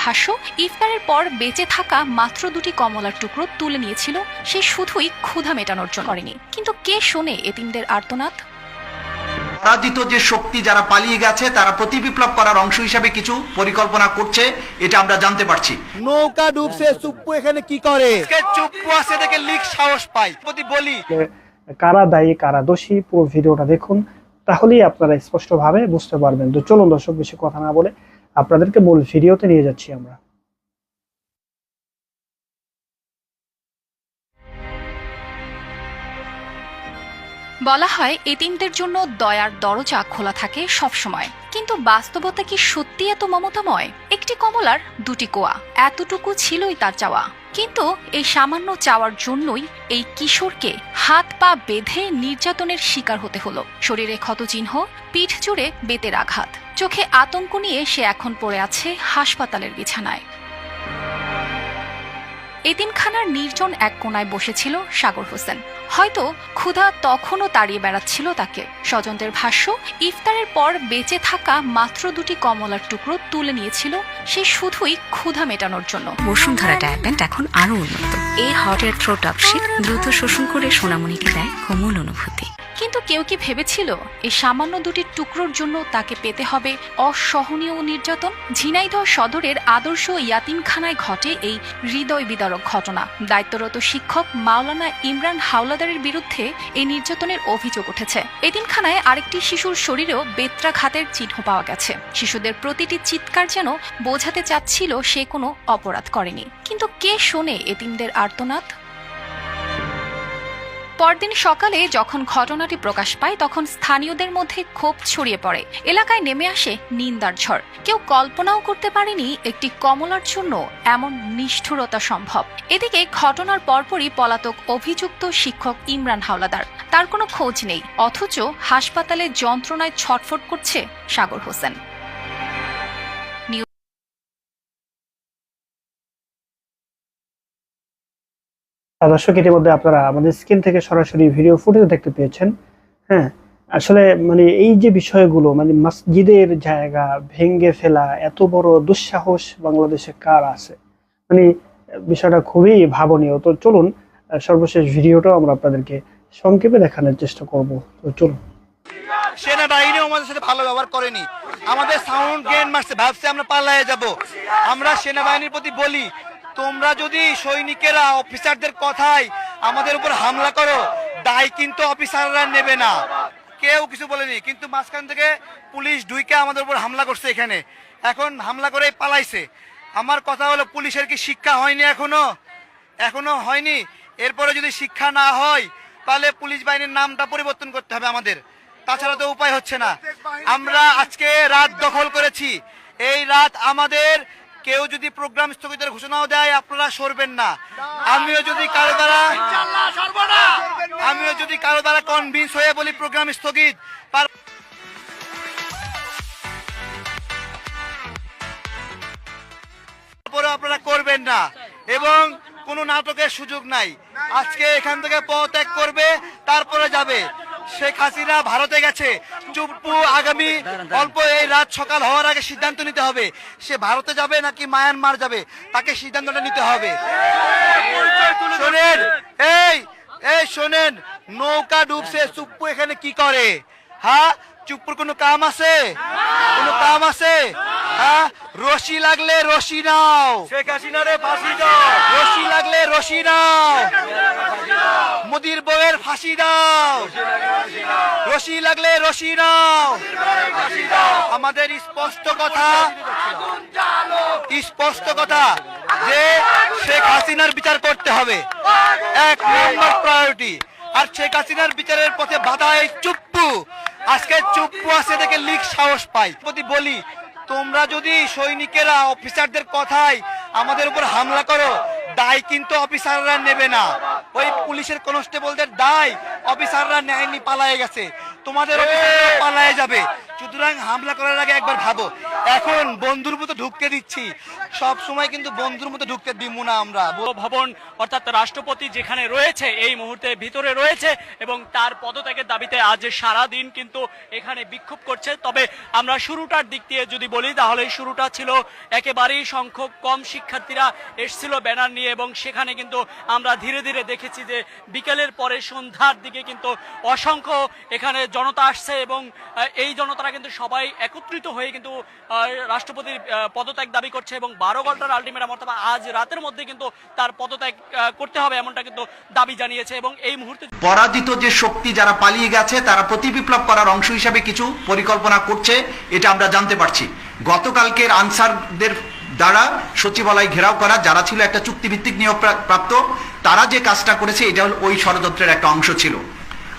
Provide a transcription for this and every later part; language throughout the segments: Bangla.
ভাষ্য ইফতারের পর বেঁচে থাকা মাত্র দুটি কমলার টুকরো তুলে নিয়েছিল সে শুধুই ক্ষুধা মেটানোর জন্য করেনি। কিন্তু কে শোনে এতিমদের আর্তনাদ? পরাজিত যে শক্তি যারা পালিয়ে গেছে তারা প্রতি বিপ্লব করার অংশ হিসাবে কিছু পরিকল্পনা করছে এটা আমরা জানতে পারছি। নৌকা ডুবছে সুপ্পু এখানে কি করে? চুপ্পু আছে দেখে লিক সাহস পাই প্রতি বলি। কারা দায়ী কারা দোষী পুরো ভিডিওটা দেখুন তাহলেই আপনারা স্পষ্টভাবে বুঝতে পারবেন। তো চলুন দর্শক বেশি কথা না বলে আপনাদেরকে মূল ভিডিওতে নিয়ে যাচ্ছি আমরা। বলা হয় এতিমদের জন্য দয়ার দরজা খোলা থাকে সবসময়। কিন্তু বাস্তবতা কি সত্যি এত মমতাময়? একটি কমলার দুটি কোয়া, এতটুকু ছিলই তার চাওয়া। কিন্তু এই সামান্য চাওয়ার জন্যই এই কিশোরকে হাত পা বেঁধে নির্যাতনের শিকার হতে হলো। শরীরে ক্ষতচিহ্ন, পিঠ জুড়ে বেতের আঘাত। চোখে আতঙ্ক নিয়ে সে এখন পড়ে আছে হাসপাতালের বিছানায়। এতিমখানার নির্জন এক কোনায় বসেছিল সাগর হোসেন। হয়তো ক্ষুধা তখনও তাড়িয়ে বেড়াচ্ছিল তাকে। স্বজনদের ভাষ্য ইফতারের পর বেঁচে থাকা মাত্র দুটি কমলার টুকরো তুলে নিয়েছিল সে শুধুই ক্ষুধা মেটানোর জন্য। বসুন্ধরা ডায়াপেন্ট এখন আরও উন্নত। এই হট এয়ার থ্রো টপশিট দ্রুত শোষণ করে সোনামণিকে দেয় কোমল অনুভূতি। কিন্তু কেউ কি ভেবেছিল এই সামান্য দুটি টুকরোর জন্য তাকে পেতে হবে অসহনীয় নির্যাতন? ঝিনাইদহ সদরের আদর্শ ইয়াতিমখানায় ঘটে এই হৃদয় বিদারক ঘটনা। দায়িত্বরত শিক্ষক মাওলানা ইমরান হাওলাদারের বিরুদ্ধে এই নির্যাতনের অভিযোগ উঠেছে। এতিমখানায় আরেকটি শিশুর শরীরেও বেত্রাঘাতের চিহ্ন পাওয়া গেছে। শিশুদের প্রতিটি চিৎকার যেন বোঝাতে চাচ্ছিল সে কোনো অপরাধ করেনি। কিন্তু কে শোনে এতিমদের আর্তনাদ? পরদিন সকালে যখন ঘটনাটি প্রকাশ পায়, তখন স্থানীয়দের মধ্যে ক্ষোভ ছড়িয়ে পড়ে। এলাকায় নেমে আসে নিন্দার ঝড়। কেউ কল্পনাও করতে পারেনি একটি কমলার জন্য এমন নিষ্ঠুরতা সম্ভব। এদিকে ঘটনার পরপরই পলাতক অভিযুক্ত শিক্ষক ইমরান হাওলাদার। তার কোনো খোঁজ নেই, অথচ হাসপাতালে যন্ত্রণায় ছটফট করছে সাগর হোসেন। দর্শক, ইতিমধ্যে আপনারা আমাদের স্ক্রিন থেকে সরাসরি ভিডিও ফুটেজ দেখতে পেয়েছেন। হ্যাঁ আসলে মানে এই যে বিষয়গুলো মানে মসজিদের জায়গা ভেঙ্গে ফেলা, এত বড় দুঃসাহস বাংলাদেশে কার আছে? মানে বিষয়টা খুবই ভাবনীয়। তো চলুন সর্বশেষ ভিডিওটাও আমরা আপনাদেরকে সংক্ষেপে দেখানোর চেষ্টা করব। তো চলুন। সেনাবাহিনীও আমাদের সাথে ভালো ব্যবহার করেনি। আমাদের সাউন্ড গেন মারছে, ভাবছে আমরা পালায়ে যাব। আমরা সেনাবাহিনীর প্রতি বলি তোমরা যদি সৈনিকেরা, অফিসারদের কথায় আমাদের উপর হামলা করো, দায় কিন্তু অফিসাররা নেবে না। কেউ কিছু বলেনি, কিন্তু মাঝখান থেকে পুলিশ ঢুইকে আমাদের উপর হামলা করছে এখানে। এখন হামলা করে পালাইছে। আমার কথা হলো, পুলিশের কি শিক্ষা হয়নি এখনও? এখনও হয়নি। এরপরে যদি শিক্ষা না হয়, তাহলে পুলিশ বাহিনীর নামটা পরিবর্তন করতে হবে আমাদের। তাছাড়া তো উপায় হচ্ছে না। আমরা আজকে রাত দখল করেছি। এই রাত আমাদের কেউ যদি প্রোগ্রাম স্থগিতের ঘোষণাও দেয় আপনারা সরবেন না। আমিও যদি কারও দ্বারা আমিও যদি কারও দ্বারা কনভিন্স হয়ে বলি প্রোগ্রাম স্থগিত তারপরে আপনারা করবেন না। এবং কোনো নাটকের সুযোগ নাই। আজকে এখান থেকে পদত্যাগ করবে তারপরে যাবে। শেখ হাসিনা ভারতে গেছে। চুপ্পু আগামী অল্প এই রাত সকাল হওয়ার আগে সিদ্ধান্ত নিতে হবে। সে ভারতে যাবে নাকি মায়ানমার যাবে? তাকে সিদ্ধান্তটা নিতে হবে। শোনেন, এই এই শোনেন, নৌকা ডুবছে, চুপ্পু এখানে কি করে? হ্যাঁ? চুপ্পুর কোনো কাম আছে? কোনো কাম আছে? হ্যাঁ? রশি লাগলে রশি নাও। শেখ হাসিনারে ফাঁসি দাও। রশি লাগলে রশি নাও। মোদির বউয়ের ফাঁসি দাও। রশি লাগলে রশি নাও। আমাদের স্পষ্ট কথা স্পষ্ট কথা যে শেখ হাসিনার বিচার করতে হবে। এক নম্বর প্রায়োরিটি আর শেখ হাসিনার বিচারের পথে বাধা এই চুপ্পু। আজকে চুপ্পু আছে দেখে লিক সাহস পাই প্রতি বলি তোমরা যদি সৈনিকেরা অফিসারদের কথায় আমাদের উপর হামলা করো দায় কিন্তু অফিসাররা নেবে না। ওই পুলিশের কনস্টেবলদের দায় অফিসাররা নেয়নি পালায়ে গেছে। তোমাদের পালায় পালায়ে যাবে। সুতরাং হামলা করার আগে একবার ভাবো। এখন বন্ধুর মতো ঢুকতে দিচ্ছি। সব সময় কিন্তু বন্ধুর মতো ঢুকতে দিব না আমরা। ভবন অর্থাৎ রাষ্ট্রপতি যেখানে রয়েছে, এই মুহূর্তে ভিতরে রয়েছে এবং তার পদত্যাগের দাবিতে আজ সারা দিন কিন্তু এখানে বিক্ষোভ করছে। তবে আমরা শুরুটার দিক দিয়ে যদি বলি, তাহলে শুরুটা ছিল একেবারেই সংখ্যক কম শিক্ষার্থীরা এসছিল ব্যানার নিয়ে এবং সেখানে কিন্তু আমরা ধীরে ধীরে দেখেছি যে বিকেলের পরে সন্ধ্যার দিকে কিন্তু অসংখ্য এখানে জনতা আসছে এবং এই জনতারা কিন্তু সবাই একত্রিত হয়ে কিন্তু রাষ্ট্রপতির পদত্যাগ দাবি করছে এবং বারো ঘণ্টার আলটিমেটাম অথবা আজ রাতের মধ্যে কিন্তু তার পদত্যাগ করতে হবে এমনটা কিন্তু দাবি জানিয়েছে এবং এই মুহূর্তে পরাজিত যে শক্তি যারা পালিয়ে গেছে, তারা প্রতিবিপ্লব করার অংশ হিসাবে কিছু পরিকল্পনা করছে, এটা আমরা জানতে পারছি। গতকালকের আনসারদের দ্বারা সচিবালয় ঘেরাও করা, যারা ছিল একটা চুক্তিভিত্তিক নিয়োগ প্রা- প্রাপ্ত, তারা যে কাজটা করেছে, এটা হল ওই ষড়যন্ত্রের একটা অংশ ছিল।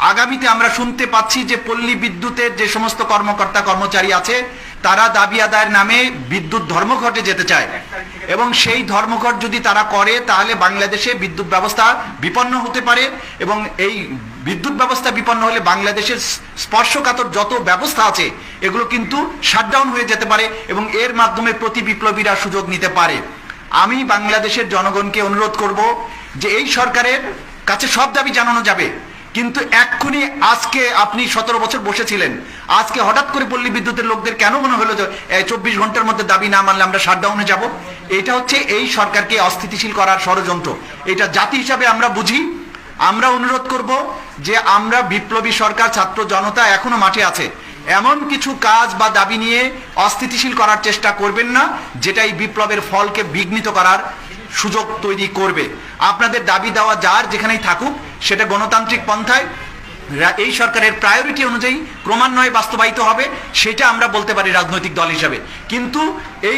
আগামীতে আমরা শুনতে পাচ্ছি যে পল্লী বিদ্যুতের যে সমস্ত কর্মকর্তা কর্মচারী আছে, তারা দাবি আদায়ের নামে বিদ্যুৎ ধর্মঘটে যেতে চায়। এবং সেই ধর্মঘট যদি তারা করে, তাহলে বাংলাদেশে বিদ্যুৎ ব্যবস্থা বিপন্ন হতে পারে এবং এই বিদ্যুৎ ব্যবস্থা বিপন্ন হলে বাংলাদেশের স্পর্শকাতর যত ব্যবস্থা আছে, এগুলো কিন্তু শাটডাউন হয়ে যেতে পারে এবং এর মাধ্যমে প্রতি বিপ্লবীরা সুযোগ নিতে পারে। আমি বাংলাদেশের জনগণকে অনুরোধ করব যে এই সরকারের কাছে সব দাবি জানানো যাবে। কিন্তু এক্ষুনি আজকে আপনি সতেরো বছর বসেছিলেন। আজকে হঠাৎ করে পল্লী বিদ্যুতের লোকদের কেন মনে হলো যে চব্বিশ ঘণ্টার মধ্যে দাবি না মানলে আমরা শাটডাউনে যাব? এটা হচ্ছে এই সরকারকে অস্থিতিশীল করার ষড়যন্ত্র। এটা জাতি হিসাবে আমরা বুঝি। আমরা অনুরোধ করব যে আমরা বিপ্লবী সরকার, ছাত্র জনতা এখনও মাঠে আছে। এমন কিছু কাজ বা দাবি নিয়ে অস্থিতিশীল করার চেষ্টা করবেন না যেটা এই বিপ্লবের ফলকে বিঘ্নিত করার সুযোগ তৈরি করবে। আপনাদের দাবি দেওয়া যার যেখানেই থাকুক সেটা গণতান্ত্রিক পন্থায়। এই সরকারের প্রায়োরিটি অনুযায়ী ক্রমান্বয়ে বাস্তবায়িত হবে, সেটা আমরা বলতে পারি রাজনৈতিক দল হিসাবে। কিন্তু এই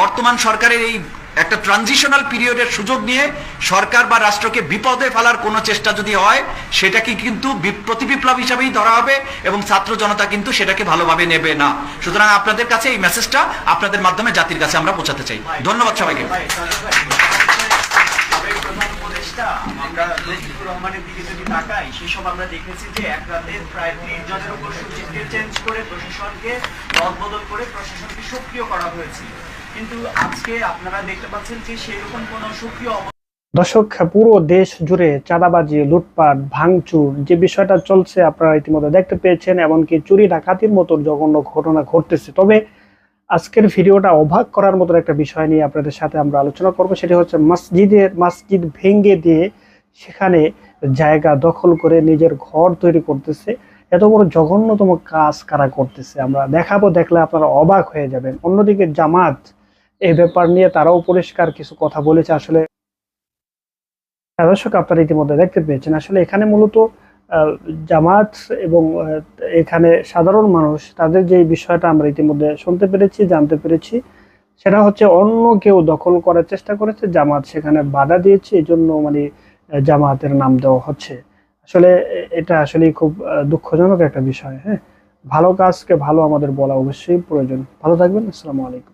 বর্তমান সরকারের এই একটা ট্রানজিশনাল পিরিয়ডের সুযোগ নিয়ে সরকার বা রাষ্ট্রকে বিপদে ফেলার কোনো চেষ্টা যদি হয়, সেটাকে কিন্তু প্রতিবিপ্লব হিসাবেই ধরা হবে এবং ছাত্র জনতা কিন্তু সেটাকে ভালোভাবে নেবে না। সুতরাং আপনাদের কাছে এই মেসেজটা আপনাদের মাধ্যমে জাতির কাছে আমরা পৌঁছাতে চাই। ধন্যবাদ সবাইকে। আমরা লতিফুর রহমানের দিকে যদি তাকাই আমরা দেখেছি যে এক রাতে প্রায় ত্রিশ জনের উপর চেঞ্জ করে প্রশাসনকে দলবদল করে প্রশাসনকে সক্রিয় করা হয়েছিল। কিন্তু আজকে আপনারা দেখতে পাচ্ছেন যে সেরকম কোনো সক্রিয় দর্শক, পুরো দেশ জুড়ে চাঁদাবাজি, লুটপাট, ভাঙচুর, যে বিষয়টা চলছে, আপনারা ইতিমধ্যে দেখতে পেয়েছেন, এমনকি চুরি ডাকাতির মতো জঘন্য ঘটনা ঘটতেছে। তবে আজকের ভিডিওটা অবাক করার মতো একটা বিষয় নিয়ে আপনাদের সাথে আমরা আলোচনা করব। সেটি হচ্ছে মসজিদের, মসজিদ ভেঙ্গে দিয়ে সেখানে জায়গা দখল করে নিজের ঘর তৈরি করতেছে। এত বড় জঘন্যতম কাজ কারা করতেছে? আমরা দেখাবো, দেখলে আপনারা অবাক হয়ে যাবেন। অন্যদিকে জামাত এই ব্যাপার নিয়ে তারাও পরিষ্কার কিছু কথা বলেছে। আসলে দর্শক, আপনারা ইতিমধ্যে দেখতে পেয়েছেন, আসলে এখানে মূলত জামাত এবং এখানে সাধারণ মানুষ, তাদের যে বিষয়টা আমরা ইতিমধ্যে শুনতে পেরেছি, জানতে পেরেছি, সেটা হচ্ছে অন্য কেউ দখল করার চেষ্টা করেছে জামাত সেখানে বাধা দিয়েছে এই জন্য মানে জামাতের নাম দেওয়া হচ্ছে। আসলে এটা আসলে খুব দুঃখজনক একটা বিষয় হ্যাঁ? ভালো কাজকে ভালো আমাদের বলা অবশ্যই প্রয়োজন। ভালো থাকবেন, আসসালামু আলাইকুম।